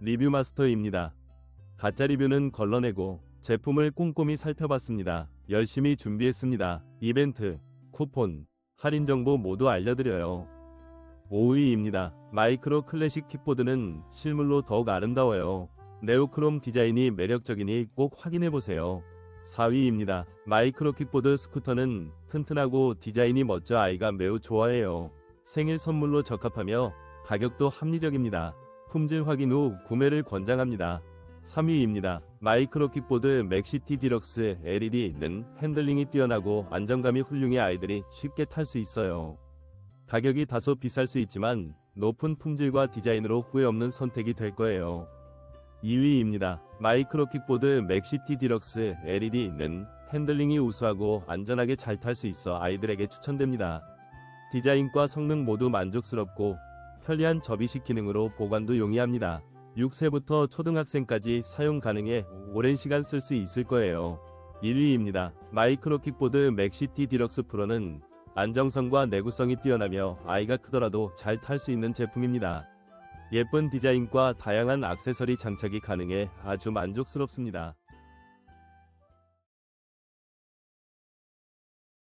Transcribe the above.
리뷰 마스터입니다. 가짜 리뷰는 걸러내고 제품을 꼼꼼히 살펴봤습니다. 열심히 준비했습니다. 이벤트, 쿠폰, 할인 정보 모두 알려드려요. 5위입니다. 마이크로 클래식 킥보드는 실물로 더욱 아름다워요. 네오크롬 디자인이 매력적이니 꼭 확인해보세요. 4위입니다. 마이크로 킥보드 스쿠터는 튼튼하고 디자인이 멋져 아이가 매우 좋아해요. 생일 선물로 적합하며 가격도 합리적입니다. 품질 확인 후 구매를 권장합니다. 3위입니다. 마이크로 킥보드 맥시티 디럭스 LED는 핸들링이 뛰어나고 안정감이 훌륭해 아이들이 쉽게 탈 수 있어요. 가격이 다소 비쌀 수 있지만 높은 품질과 디자인으로 후회 없는 선택이 될 거예요. 2위입니다. 마이크로 킥보드 맥시티 디럭스 LED는 핸들링이 우수하고 안전하게 잘 탈 수 있어 아이들에게 추천됩니다. 디자인과 성능 모두 만족스럽고 편리한 접이식 기능으로 보관도 용이합니다. 6세부터 초등학생까지 사용 가능해 오랜 시간 쓸 수 있을 거예요. 1위입니다. 마이크로 킥보드 맥시티 디럭스 프로는 안정성과 내구성이 뛰어나며 아이가 크더라도 잘 탈 수 있는 제품입니다. 예쁜 디자인과 다양한 액세서리 장착이 가능해 아주 만족스럽습니다.